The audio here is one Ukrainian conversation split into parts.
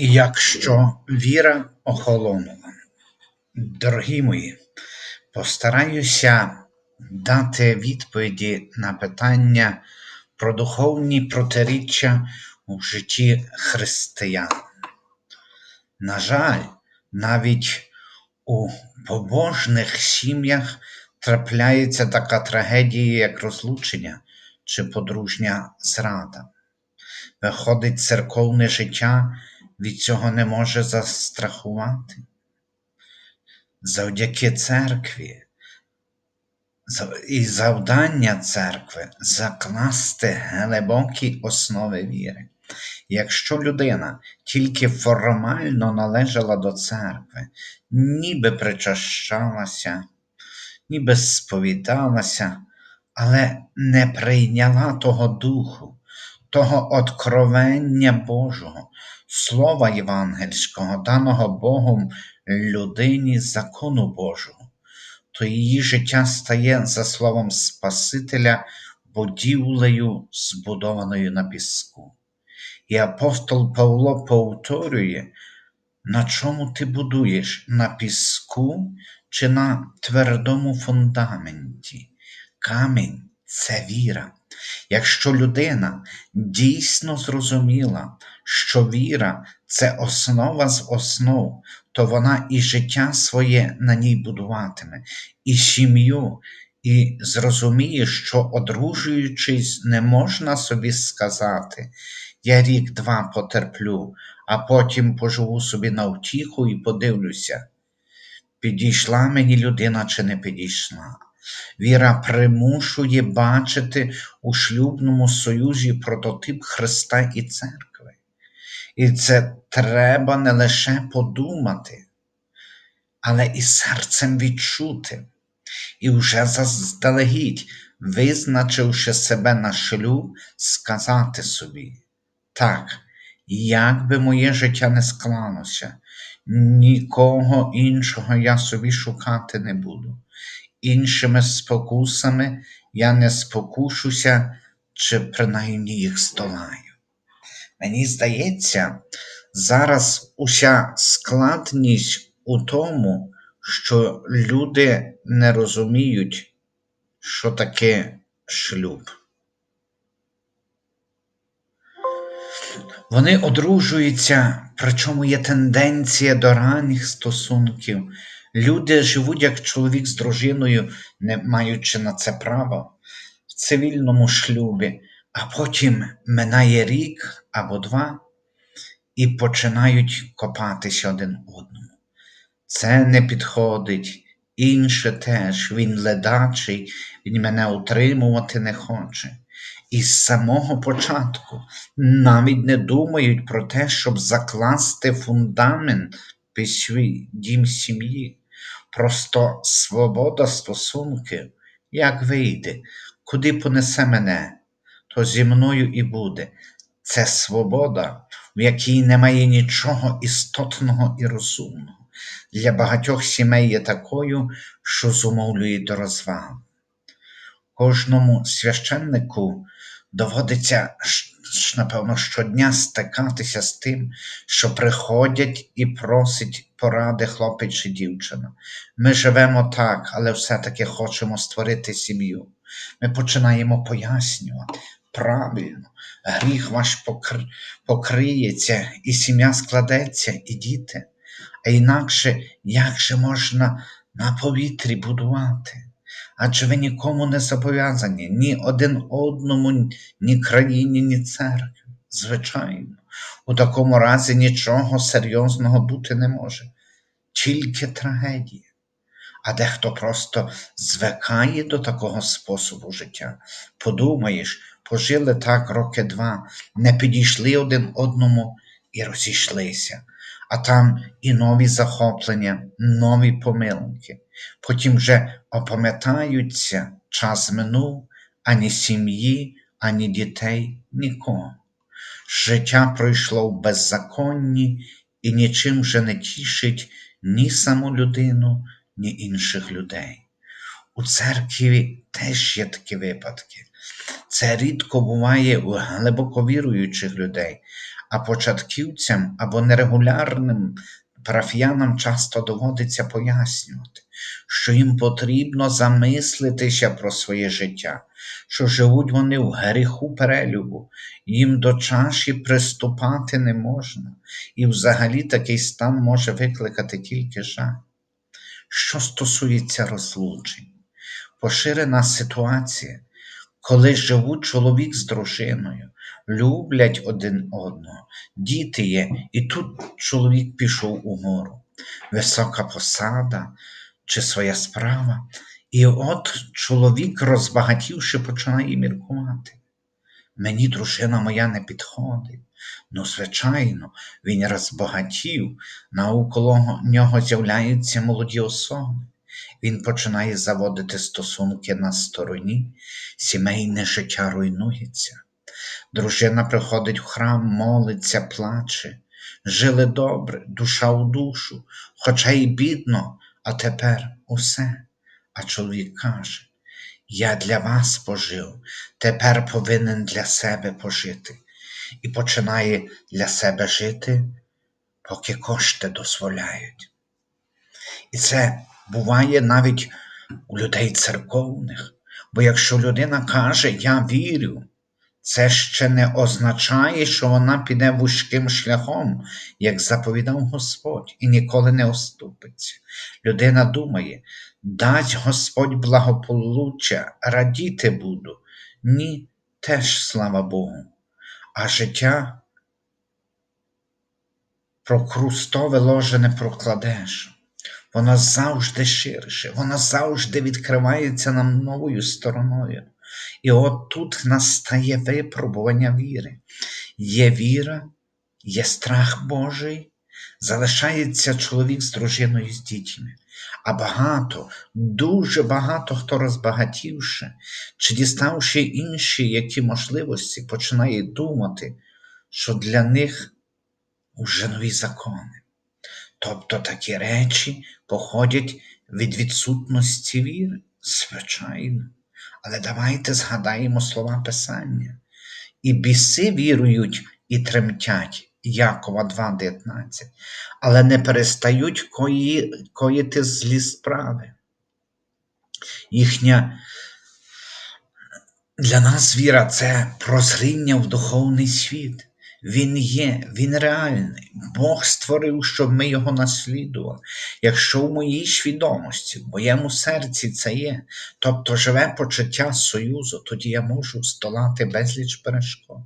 Якщо віра охолонула, дорогі мої, постараюся дати відповіді на питання про духовні протиріччя у житті християн. На жаль, навіть у побожних сім'ях трапляється така трагедія, як розлучення чи подружня зрада. Виходить, церковне життя від цього не може застрахувати. Завдяки церкві і завдання церкви закласти глибокі основи віри. Якщо людина тільки формально належала до церкви, ніби причащалася, ніби сповідалася, але не прийняла того духу, того откровення Божого, слова євангельського, даного Богом людині закону Божого, то її життя стає, за словом Спасителя, будівлею, збудованою на піску. І апостол Павло повторює, на чому ти будуєш? На піску чи на твердому фундаменті? Камінь це віра. Якщо людина дійсно зрозуміла, що віра це основа з основ, то вона і життя своє на ній будуватиме, і сім'ю, і зрозуміє, що, одружуючись, не можна собі сказати, я рік-два потерплю, а потім поживу собі на втіху і подивлюся, підійшла мені людина чи не підійшла. Віра примушує бачити у шлюбному союзі прототип Христа і церкви. І це треба не лише подумати, але і серцем відчути, і вже заздалегідь, визначивши себе на шлюб, сказати собі, так, як би моє життя не склалося, нікого іншого я собі шукати не буду іншими спокусами я не спокушуся, чи принаймні їх здолаю. Мені здається, зараз уся складність у тому, що люди не розуміють, що таке шлюб. Вони одружуються, причому є тенденція до ранніх стосунків. Люди живуть як чоловік з дружиною, не маючи на це права, в цивільному шлюбі, а потім минає рік або два і починають копатися один одному. Це не підходить, інше теж, він ледачий, він мене утримувати не хоче. І з самого початку навіть не думають про те, щоб закласти фундамент під свій дім сім'ї. Просто свобода стосунків, як вийде, куди понесе мене, то зі мною і буде. Це свобода, в якій немає нічого істотного і розумного. Для багатьох сімей є такою, що зумовлює до розвал. Кожному священнику доводиться, напевно, щодня стикатися з тим, що приходять і просять поради хлопець чи дівчина. Ми живемо так, але все-таки хочемо створити сім'ю. Ми починаємо пояснювати. Правильно, гріх ваш покр... покриється, і сім'я складеться, і діти. А інакше як же можна на повітрі будувати? адже ви нікому не зобов'язані, ні один одному, ні країні, ні церкві. Звичайно, у такому разі нічого серйозного бути не може, тільки трагедія. А дехто просто звикає до такого способу життя. Подумаєш, пожили так роки два, не підійшли один одному і розійшлися а там і нові захоплення, нові помилки. Потім вже опам'ятаються, час минув ані сім'ї, ані дітей, нікого. Життя пройшло в беззаконні і нічим вже не тішить ні саму людину, ні інших людей. У церкві теж є такі випадки. Це рідко буває у глибоко віруючих людей, а початківцям або нерегулярним парафіянам часто доводиться пояснювати, що їм потрібно замислитися про своє життя, що живуть вони в гріху перелюбу, їм до чаші приступати не можна, і взагалі такий стан може викликати тільки жаль. Що стосується розлучень, поширена ситуація, коли живуть чоловік з дружиною, люблять один одного, діти є, і тут чоловік пішов угору, висока посада чи своя справа. І от чоловік, розбагатівши, починає міркувати. Мені дружина моя не підходить. Ну, звичайно, він розбагатів, навколо нього з'являються молоді особи. Він починає заводити стосунки на стороні, сімейне життя руйнується. Дружина приходить в храм, молиться, плаче. Жили добре, душа у душу, хоча й бідно, а тепер усе. А чоловік каже: Я для вас пожив, тепер повинен для себе пожити. І починає для себе жити, поки кошти дозволяють. І це буває навіть у людей церковних. Бо якщо людина каже, я вірю, це ще не означає, що вона піде вузьким шляхом, як заповідав Господь, і ніколи не оступиться. Людина думає, дасть Господь благополуччя, радіти буду. Ні, теж слава Богу. А життя про крустове ложе не прокладеш. Воно завжди ширше, воно завжди відкривається нам новою стороною. І от тут настає випробування віри. Є віра, є страх Божий, залишається чоловік з дружиною з дітьми. А багато, дуже багато хто розбагатівши, чи діставши інші які можливості, починає думати, що для них вже нові закони. Тобто такі речі походять від відсутності віри, звичайно. Але давайте згадаємо слова Писання. І біси вірують і тремтять. Якова 2,19, але не перестають кої, коїти злі справи. Їхня для нас віра це прозріння в духовний світ. Він є, він реальний. Бог створив, щоб ми його наслідували. Якщо в моїй свідомості, в моєму серці це є, тобто живе почуття союзу, тоді я можу здолати безліч перешкод.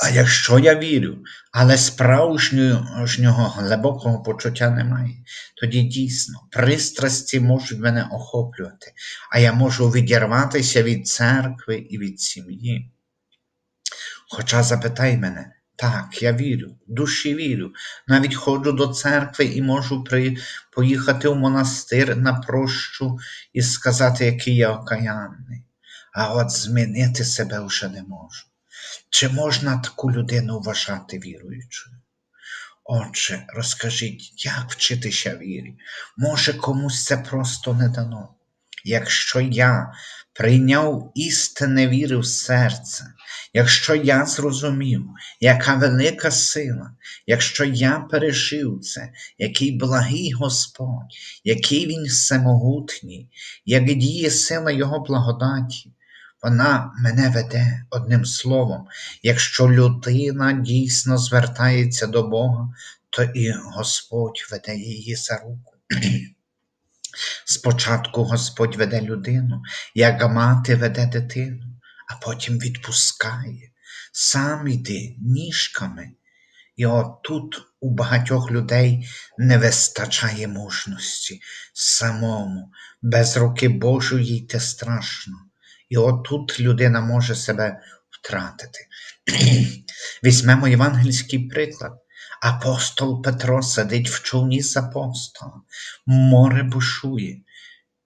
А якщо я вірю, але справжнього глибокого почуття немає, тоді дійсно пристрасті можуть мене охоплювати, а я можу відірватися від церкви і від сім'ї. Хоча запитай мене, так, я вірю, душі вірю, навіть ходжу до церкви і можу при... поїхати в монастир на прощу і сказати, який я окаянний, а от змінити себе вже не можу. Чи можна таку людину вважати віруючою? Отже, розкажіть, як вчитися вірі? Може, комусь це просто не дано. Якщо я прийняв істинне віри в серце, якщо я зрозумів, яка велика сила, якщо я пережив це, який благий Господь, який Він всемогутній, як діє сила Його благодаті, вона мене веде одним словом, якщо людина дійсно звертається до Бога, то і Господь веде її за руку. Спочатку Господь веде людину, як мати веде дитину, а потім відпускає, сам іди ніжками. І от тут у багатьох людей не вистачає мужності самому, без руки Божої йти страшно. І отут людина може себе втратити. Візьмемо євангельський приклад. Апостол Петро сидить в човні з апостолом, море бушує.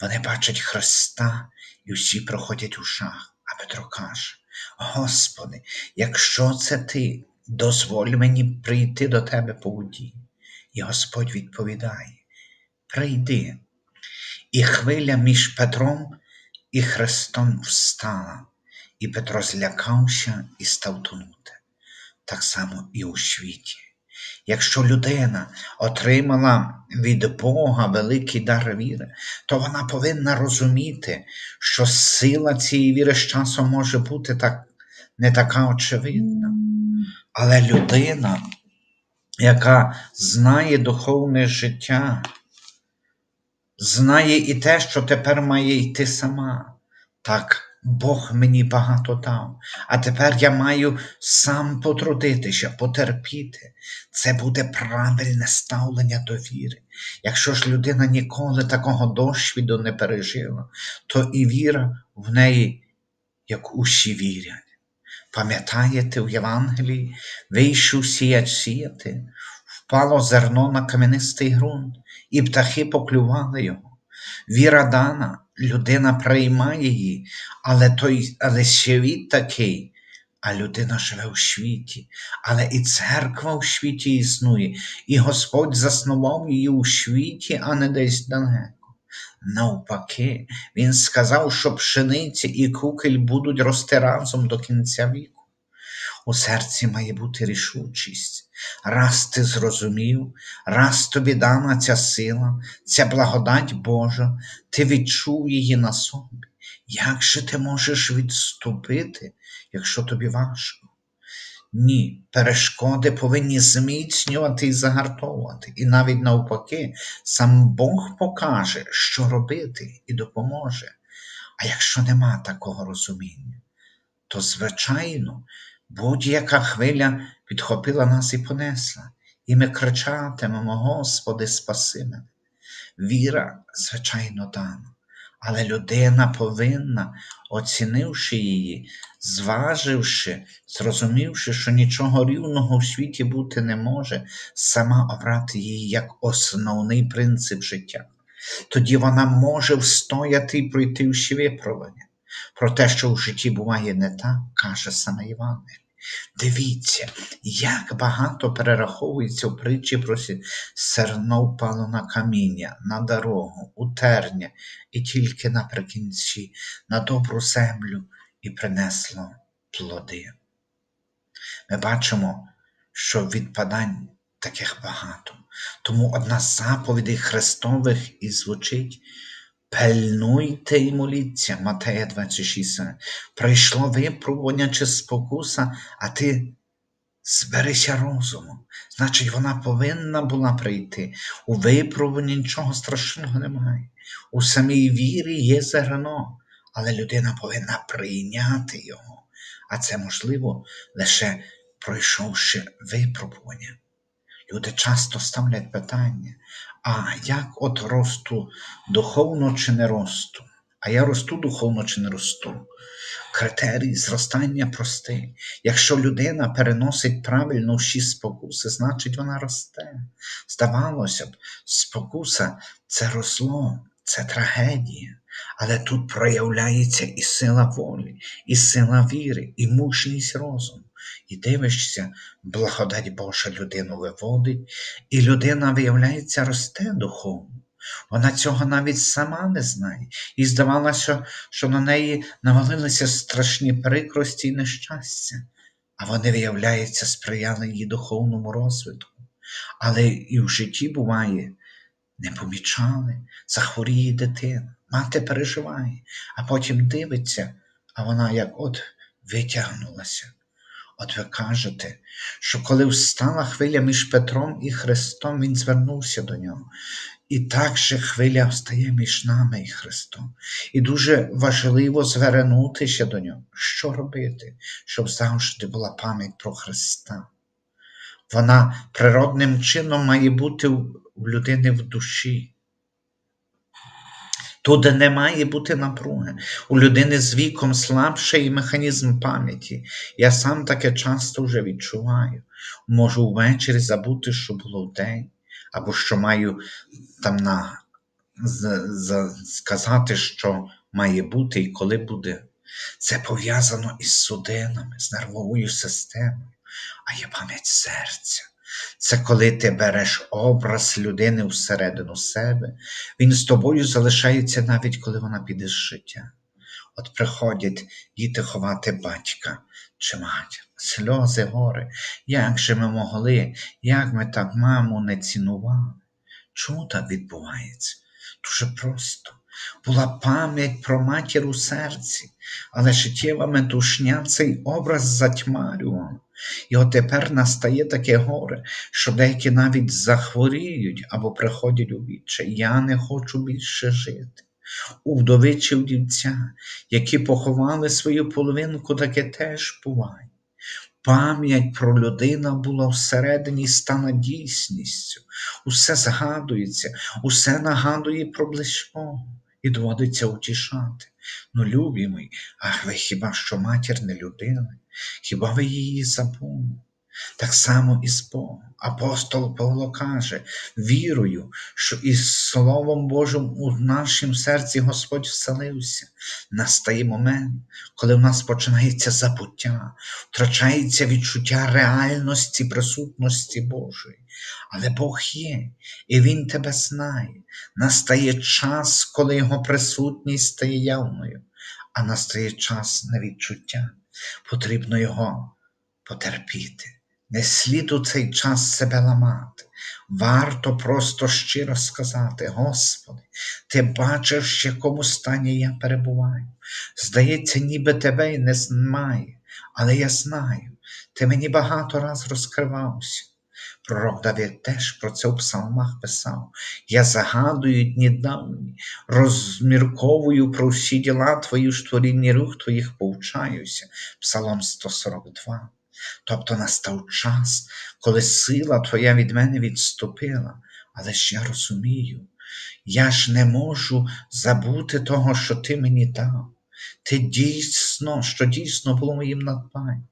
Вони бачать Христа і всі проходять у шах. А Петро каже: Господи, якщо це ти, дозволь мені прийти до тебе по воді. І Господь відповідає: Прийди. І хвиля між Петром і Христом встала, і Петро злякався і став тонути. так само і у світі. Якщо людина отримала від Бога великий дар віри, то вона повинна розуміти, що сила цієї віри з часом може бути так, не така очевидна. Але людина, яка знає духовне життя, знає і те, що тепер має йти сама. Так, Бог мені багато дав, а тепер я маю сам потрудитися, потерпіти. Це буде правильне ставлення до віри. Якщо ж людина ніколи такого досвіду не пережила, то і віра в неї, як усі вірять. Пам'ятаєте, в Євангелії вийшов сіяч сіяти, впало зерно на кам'янистий ґрунт, і птахи поклювали його. Віра дана, людина приймає її, але той, але світ такий, а людина живе у світі, але і церква у світі існує, і Господь заснував її у світі, а не десь далеко. Навпаки, Він сказав, що пшениці і кукель будуть рости разом до кінця віку. У серці має бути рішучість. Раз ти зрозумів, раз тобі дана ця сила, ця благодать Божа, ти відчув її на собі. Як же ти можеш відступити, якщо тобі важко? Ні, перешкоди повинні зміцнювати і загартовувати. І навіть навпаки, сам Бог покаже, що робити, і допоможе. А якщо нема такого розуміння, то, звичайно, будь-яка хвиля підхопила нас і понесла, і ми кричатимемо, Господи, спаси мене. Віра, звичайно, дана, але людина повинна, оцінивши її, зваживши, зрозумівши, що нічого рівного в світі бути не може, сама обрати її як основний принцип життя. Тоді вона може встояти і пройти всі випробування. Про те, що в житті буває не так, каже саме Івангелій. Дивіться, як багато перераховується в притчі про серно впало на каміння, на дорогу, у терня, і тільки наприкінці на добру землю і принесло плоди. Ми бачимо, що відпадань таких багато. Тому одна з заповідей Христових і звучить Пильнуйте і моліться, Матея 26. Прийшло випробування чи спокуса, а ти зберися розумом. Значить, вона повинна була прийти. У випробуванні нічого страшного немає. У самій вірі є зерно, але людина повинна прийняти його. А це можливо лише пройшовши випробування. Люди часто ставлять питання, а як от росту духовно чи не росту? А я росту духовно чи не росту? Критерій зростання простий. Якщо людина переносить правильно всі спокуси, значить вона росте. Здавалося б, спокуса це росло, це трагедія. Але тут проявляється і сила волі, і сила віри, і мужність розуму. І дивишся, благодать Божа людину виводить, і людина, виявляється, росте духовно. Вона цього навіть сама не знає, і здавалося, що на неї навалилися страшні прикрості і нещастя, а вони, виявляється, сприяли її духовному розвитку. Але і в житті буває, не помічали, захворіє дитина, мати переживає, а потім дивиться, а вона як от витягнулася. От ви кажете, що коли встала хвиля між Петром і Христом, він звернувся до нього. І так же хвиля встає між нами і Христом. І дуже важливо звернутися до нього. Що робити, щоб завжди була пам'ять про Христа. Вона природним чином має бути в людини в душі. Туди не має бути напруги. У людини з віком слабший механізм пам'яті. Я сам таке часто вже відчуваю. Можу ввечері забути, що було вдень, або що маю там на, з, з, сказати, що має бути і коли буде. Це пов'язано із судинами, з нервовою системою, а є пам'ять серця. Це коли ти береш образ людини всередину себе, він з тобою залишається навіть коли вона піде з життя. От приходять діти ховати батька чи матір, сльози, гори. Як же ми могли, як ми так маму не цінували? Чому так відбувається? Дуже просто. Була пам'ять про матір у серці, але життєва метушня цей образ затьмарювала. І от тепер настає таке горе, що деякі навіть захворіють або приходять у відчай. Я не хочу більше жити. У вдовичі вдівця, які поховали свою половинку, таке теж буває. Пам'ять про людина була всередині стала дійсністю, усе згадується, усе нагадує про близького і доводиться утішати. Ну, любі мій, ах ви хіба що матір не людина? Хіба ви її забули? Так само і з Богом. Апостол Павло каже, вірою, що із Словом Божим у нашому серці Господь вселився. Настає момент, коли в нас починається забуття, втрачається відчуття реальності, присутності Божої. Але Бог є, і Він тебе знає. Настає час, коли Його присутність стає явною, а настає час на відчуття. Потрібно Його потерпіти. Не слід у цей час себе ламати. Варто просто щиро сказати: Господи, Ти бачиш, в якому стані я перебуваю. Здається, ніби тебе й не немає, але я знаю, ти мені багато раз розкривався. Пророк Давид теж про це у псалмах писав. Я загадую дні давні, розмірковую про всі діла твої, в творінні рух твоїх повчаюся. Псалом 142. Тобто настав час, коли сила твоя від мене відступила, але ж я розумію, я ж не можу забути того, що ти мені дав. Ти дійсно, що дійсно було моїм надбанням.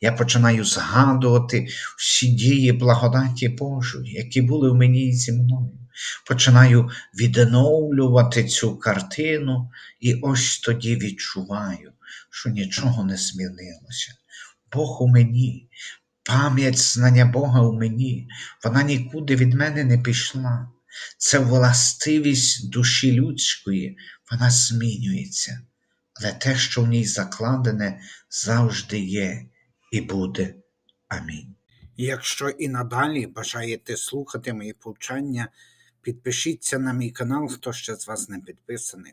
Я починаю згадувати всі дії благодаті Божої, які були в мені і зі мною. Починаю відновлювати цю картину, і ось тоді відчуваю, що нічого не змінилося. Бог у мені, пам'ять знання Бога у мені, вона нікуди від мене не пішла. Це властивість душі людської, вона змінюється, але те, що в ній закладене, завжди є і буде. Амінь. Якщо і надалі бажаєте слухати мої повчання, підпишіться на мій канал, хто ще з вас не підписаний.